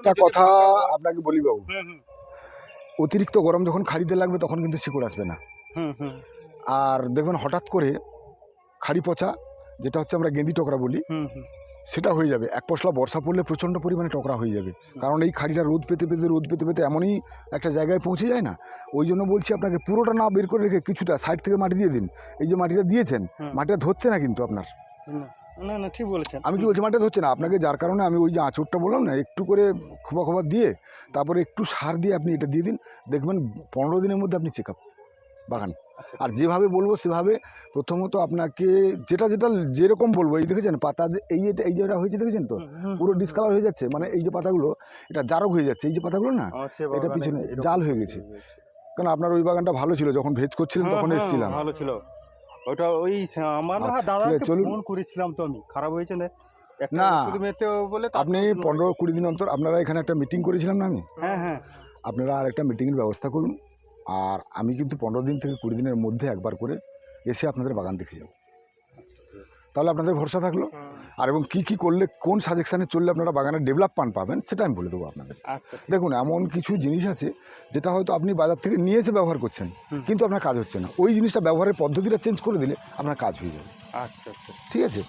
একটা কথা আপনাকে বলি বাবু। অতিরিক্ত গরম যখন খাড়িতে লাগবে তখন কিন্তু শিকড় আসবে না। আর দেখবেন হঠাৎ করে খাড়ি পচা যেটা হচ্ছে আমরা গেঁদি টকরা বলি সেটা হয়ে যাবে। এক পশলা বর্ষা পড়লে প্রচণ্ড পরিমাণে টকরা হয়ে যাবে। কারণ এই খাড়িটা রোদ পেতে পেতে রোদ পেতে পেতে এমনই একটা জায়গায় পৌঁছে যায় না। ওই জন্য বলছি আপনাকে পুরোটা না বের করে রেখে কিছুটা সাইড থেকে মাটি দিয়ে দিন। এই যে মাটিটা দিয়েছেন মাটিটা ধরছে না কিন্তু আপনার। না, না ঠিক বলেছেন। আমি কি বলছি মাটিটা ধরছে না আপনাকে যার কারণে আমি ওই যে আঁচড়টা বললাম না একটু করে খোপা খোপা দিয়ে তারপরে একটু সার দিয়ে আপনি এটা দিয়ে দিন দেখবেন পনেরো দিনের মধ্যে আপনি চেক আপ বাগান। আচ্ছা, আর যেভাবে বলব সেভাবে প্রথমত আপনাকে যেটা যেটা যেরকম বলব এই দেখেছেন পাতা এই এটা এই যেটা হয়েছে দেখেছেন তো? পুরো ডিসকালার হয়ে যাচ্ছে মানে এই যে পাতাগুলো এটা জারক হয়ে যাচ্ছে এই যে পাতাগুলো না এটা পিছনে জাল হয়ে গেছে। কারণ আপনার ওই বাগানটা ভালো ছিল যখন ভেজ করছিলেন তখন এসেছিলাম। ভালো ছিল। ওটা ওই আমার না আচ্ছা, দাদাকে চলুন। ফোন করেছিলাম তো আমি। খারাপ হয়েছে না? না, বলে আপনি পনেরো কুড়ি দিন অন্তর আপনারা এখানে একটা মিটিং করেছিলাম না আমি? হ্যাঁ হ্যাঁ। আপনারা আর একটা মিটিংয়ের ব্যবস্থা করুন। আর আমি কিন্তু পনেরো দিন থেকে কুড়ি দিনের মধ্যে একবার করে এসে আপনাদের বাগান দেখে যাব। তাহলে আপনাদের ভরসা থাকল। আর এবং কী কী করলে কোন সাজেকশানে চললে আপনারা বাগানের ডেভেলপ পান পাবেন সেটা আমি বলে দেবো আপনাদের। আচ্ছা দেখুন এমন কিছু জিনিস আছে যেটা হয়তো আপনি বাজার থেকে নিয়ে এসে ব্যবহার করছেন কিন্তু আপনার কাজ হচ্ছে না। ওই জিনিসটা ব্যবহারের পদ্ধতিটা চেঞ্জ করে দিলে আপনার কাজ হয়ে যাবে। আচ্ছা আচ্ছা। ঠিক আছে?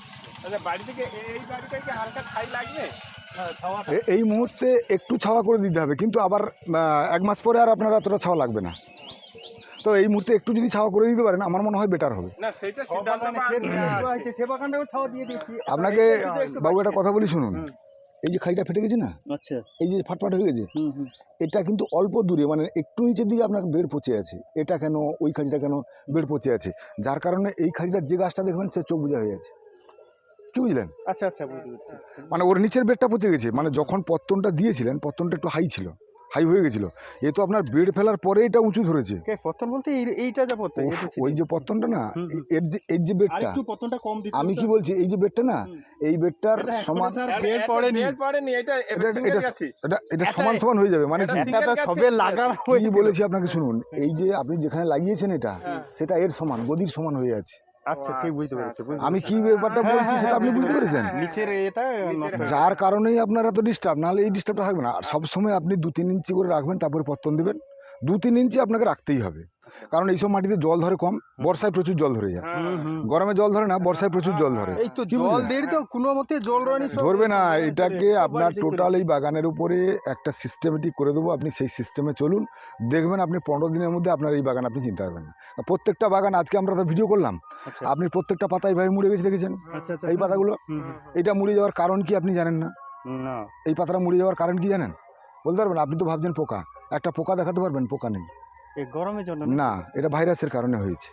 হ্যাঁ, এই মুহূর্তে একটু ছাওয়া করে দিতে হবে কিন্তু আবার এক মাস পরে আর আপনার এতটা ছাওয়া লাগবে না। তো এই মুহূর্তে একটু যদি ছাওয়া করে দিতে পারেন আমার মনে হয় বেটার হবে। না সেটা সব সিদ্ধান্ত বাগানে সে দেওয়া হয়েছে, সে বাগানটাও ছাওয়া দিয়ে দিয়েছি। আপনাকে বাবু একটা কথা বলি শুনুন। এই যে খাইটা ফেটে গেছে না? আচ্ছা। এই যে ফাটফাট হয়ে গেছে? এটা কিন্তু অল্প দূরে মানে একটু নিচের দিকে আপনার বেড পচে আছে। এটা কেন ওই খাড়িটা কেন বেড পচে আছে? যার কারণে এই খাড়িটার যে গাছটা দেখবেন সে চোখ বোঝা হয়ে আছে। কি বুঝলেন? আচ্ছা আচ্ছা মানে ওর নিচের বেডটা পচে গেছে। মানে যখন পত্তনটা দিয়েছিলেন পত্তনটা একটু হাই ছিল। হাই হয়ে গেছিল। এ তো আপনার বেড ফেলার পরে এটা উঁচু ধরেছে। কে বলতে এইটা যা পতন ওই যে পত্তনটা না। এর যে এর যে বেডটা একটু পতনটা কম দিতে আমি কি বলছি এই যে বেডটা না এই বেডটার সমান বেড এটা পড়েনি বেড পড়েনি এটা সমান সমান হয়ে যাবে মানে কি এটা সবে লাগানো কি বলেছি আপনাকে শুনুন এই যে আপনি যেখানে লাগিয়েছেন এটা হ্যাঁ। সেটা এর সমান গদির সমান হয়ে আছে। আচ্ছা ঠিক বুঝতে পেরেছি আচ্ছা, আমি কি ব্যাপারটা বলছি সেটা আপনি হ্যাঁ, বুঝতে হ্যাঁ, পেরেছেন? হ্যাঁ, নিচের এটা। হয়ে যার কারণেই আপনার এত ডিস্টার্ব নাহলে এই ডিস্টার্বটা থাকবে না। আর সবসময় আপনি দু তিন ইঞ্চি করে রাখবেন তারপরে পত্তন দেবেন। দু তিন ইঞ্চি আপনাকে রাখতেই হবে। কারণ এইসব মাটিতে জল ধরে কম বর্ষায় প্রচুর জল ধরে যায়। হুম। গরমে জল ধরে না বর্ষায় প্রচুর জল ধরে। এই তো কি জল বুঝলেন? দেরি তো কোনো মতে জল রয়নি সব। ধরবে না এটাকে আপনার টোটাল এই বাগানের উপরে একটা সিস্টেমেটিক করে দেবো আপনি সেই সিস্টেমে চলুন। দেখবেন আপনি পনেরো দিনের মধ্যে আপনার এই বাগান আপনি চিনতে পারবেন না। প্রত্যেকটা বাগান আজকে আমরা তো ভিডিও করলাম। আচ্ছা। আপনি প্রত্যেকটা পাতা এইভাবে মুড়ে গেছে দেখেছেন? আচ্ছা আচ্ছা এই পাতাগুলো? হুম। মুড়ে যাওয়ার কারণ কি আপনি জানেন না? না। এই পাতাটা মুড়ে যাওয়ার কারণ কি জানেন? বলতে পারবেন আপনি তো ভাবছেন পোকা। একটা পোকা দেখাতে পারবেন পোকা নেই। জন্য না এটা ভাইরাসের কারণে হয়েছে।